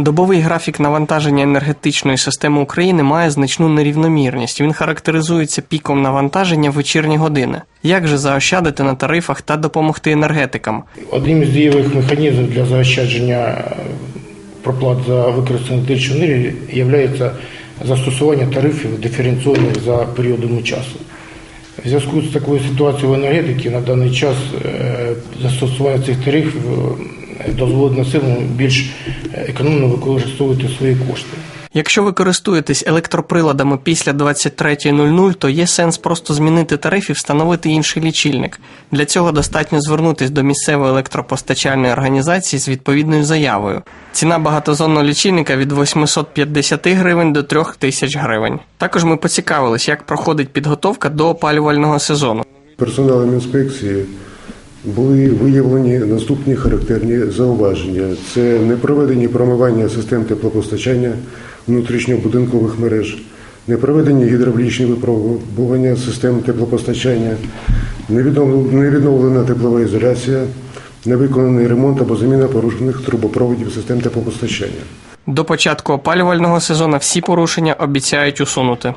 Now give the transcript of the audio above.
Добовий графік навантаження енергетичної системи України має значну нерівномірність. Він характеризується піком навантаження в вечірні години. Як же заощадити на тарифах та допомогти енергетикам? Одним із дієвих механізмів для заощадження е, проплат за використану електричну енергію є застосування тарифів диференційних за періодами часу. В зв'язку з такою ситуацією в енергетиці на даний час е, застосування цих тарифів дозволить населенню більш економно використовувати свої кошти. Якщо ви користуєтесь електроприладами після 23.00, то є сенс просто змінити тариф і встановити інший лічильник. Для цього достатньо звернутись до місцевої електропостачальної організації з відповідною заявою. Ціна багатозонного лічильника від 850 гривень до 3000 гривень. Також ми поцікавились, як проходить підготовка до опалювального сезону. Персоналом інспекції були виявлені наступні характерні зауваження: це непроведені промивання систем теплопостачання внутрішньобудинкових мереж, непроведені гідравлічні випробування систем теплопостачання, невіднов- невідновлена теплова ізоляція, невиконаний ремонт або заміна порушених трубопроводів систем теплопостачання. До початку опалювального сезону всі порушення обіцяють усунути.